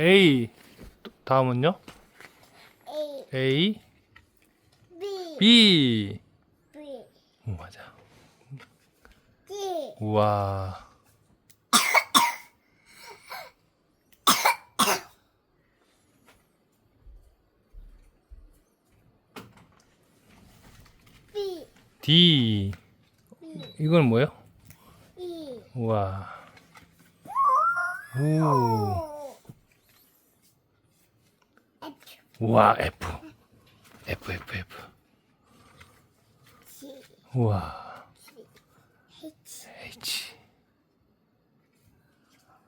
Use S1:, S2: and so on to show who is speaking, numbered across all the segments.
S1: A. 다음은요?
S2: A
S1: A,
S2: B
S1: B.
S2: B
S1: 오, 맞아.
S2: D
S1: 우와.
S2: B
S1: D. 이건 뭐예요?
S2: E
S1: 우와. 오.
S2: O F
S1: 우와, F. F, F, F.
S2: G
S1: 우와.
S2: H
S1: H.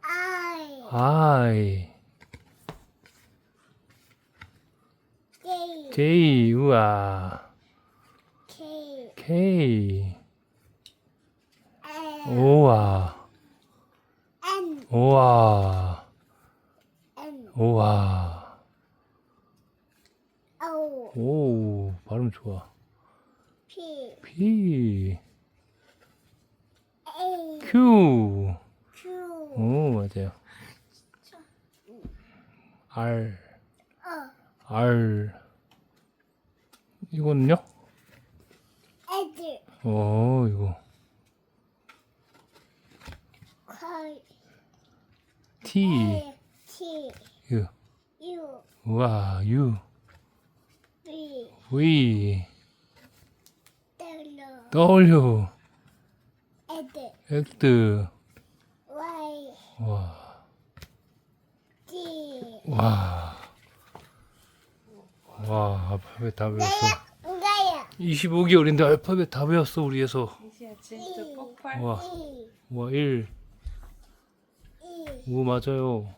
S2: I
S1: I.
S2: J
S1: J. 우와.
S2: K
S1: K.
S2: L
S1: 우와.
S2: N
S1: 우와.
S2: N
S1: 우와. 오, 발음 좋아.
S2: P
S1: P.
S2: A
S1: Q.
S2: Q
S1: 오, 맞아요. R.
S2: O
S1: R. 이거는요?
S2: 애들
S1: 오, 이거.
S2: 거의
S1: T.
S2: T
S1: U.
S2: U
S1: 우와, U.
S2: V. W
S1: W.
S2: 애들
S1: X.
S2: Y
S1: 와.
S2: D
S1: 와. 와, 알파벳 다 배웠어.
S2: 나야
S1: 25개월인데 알파벳 다 배웠어, 우리 에서.
S3: 이제 진짜 폭발.
S1: 와, 와, 1.
S2: E
S1: 오, 맞아요.